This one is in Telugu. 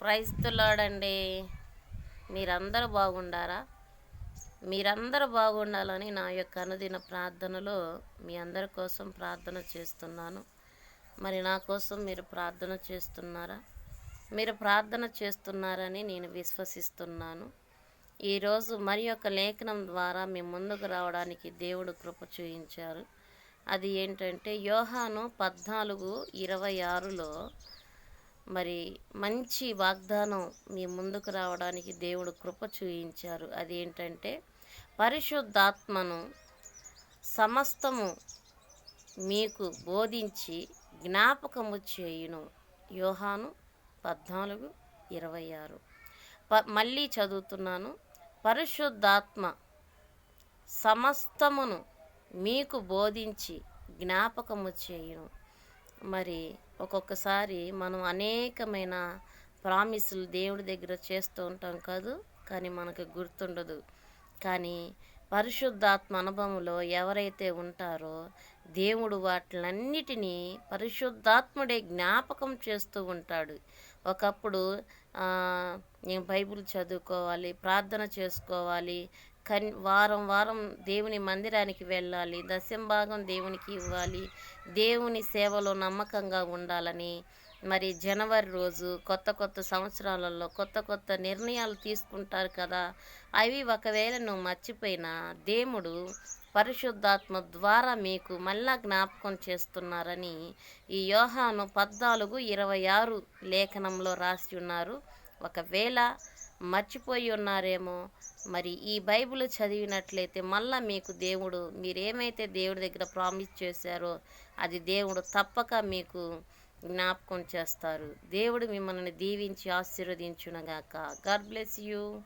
ప్రైస్తులాడండి మీరందరూ బాగుండారా? మీరందరూ బాగుండాలని నా యొక్క అనుదిన ప్రార్థనలో మీ అందరి కోసం ప్రార్థన చేస్తున్నాను. మరి నా కోసం మీరు ప్రార్థన చేస్తున్నారా? మీరు ప్రార్థన చేస్తున్నారని నేను విశ్వసిస్తున్నాను. ఈరోజు మరి యొక్క లేఖనం ద్వారా మీ ముందుకు రావడానికి దేవుడు కృప చూయించారు అది ఏంటంటే యోహాను పద్నాలుగు ఇరవై ఆరులో మరి మంచి వాగ్దానం మీ ముందుకు రావడానికి దేవుడు కృప చూయించారు. అది ఏంటంటే పరిశుద్ధాత్మను సమస్తము మీకు బోధించి జ్ఞాపకము చేయును. యోహాను పద్నాలుగు ఇరవై ఆరు. ప మళ్ళీ చదువుతున్నాను. పరిశుద్ధాత్మ సమస్తమును మీకు బోధించి జ్ఞాపకము చేయును. మరి ఒక్కొక్కసారి మనం అనేకమైన ప్రామిసులు దేవుడి దగ్గర చేస్తూ ఉంటాం కాదు కానీ మనకు గుర్తుండదు. కానీ పరిశుద్ధాత్మ అనుభవంలో ఎవరైతే ఉంటారో దేవుడు వాటిలన్నిటినీ పరిశుద్ధాత్ముడే జ్ఞాపకం చేస్తూ ఉంటాడు. ఒకప్పుడు నేను బైబిల్ చదువుకోవాలి ప్రార్థన చేసుకోవాలి కన్ వారం వారం దేవుని మందిరానికి వెళ్ళాలి. దశంభాగం దేవునికి ఇవ్వాలి. దేవుని సేవలో నమ్మకంగా ఉండాలని మరి జనవరి రోజు కొత్త కొత్త సంవత్సరాలలో కొత్త కొత్త నిర్ణయాలు తీసుకుంటారు కదా. అవి ఒకవేళ నువ్వు మర్చిపోయినా దేవుడు పరిశుద్ధాత్మ ద్వారా మీకు మళ్ళా జ్ఞాపకం చేస్తున్నారని ఈ యోహాను పద్నాలుగు ఇరవై ఆరు లేఖనంలో రాసి ఉన్నారు. ఒకవేళ మర్చిపోయి ఉన్నారేమో. మరి ఈ బైబిల్ చదివినట్లయితే మళ్ళా మీకు దేవుడు మీరేమైతే దేవుడి దగ్గర ప్రామిస్ చేశారో అది దేవుడు తప్పక మీకు జ్ఞాపకం చేస్తారు. దేవుడు మిమ్మల్ని దీవించి ఆశీర్వదించునగాక. God bless you.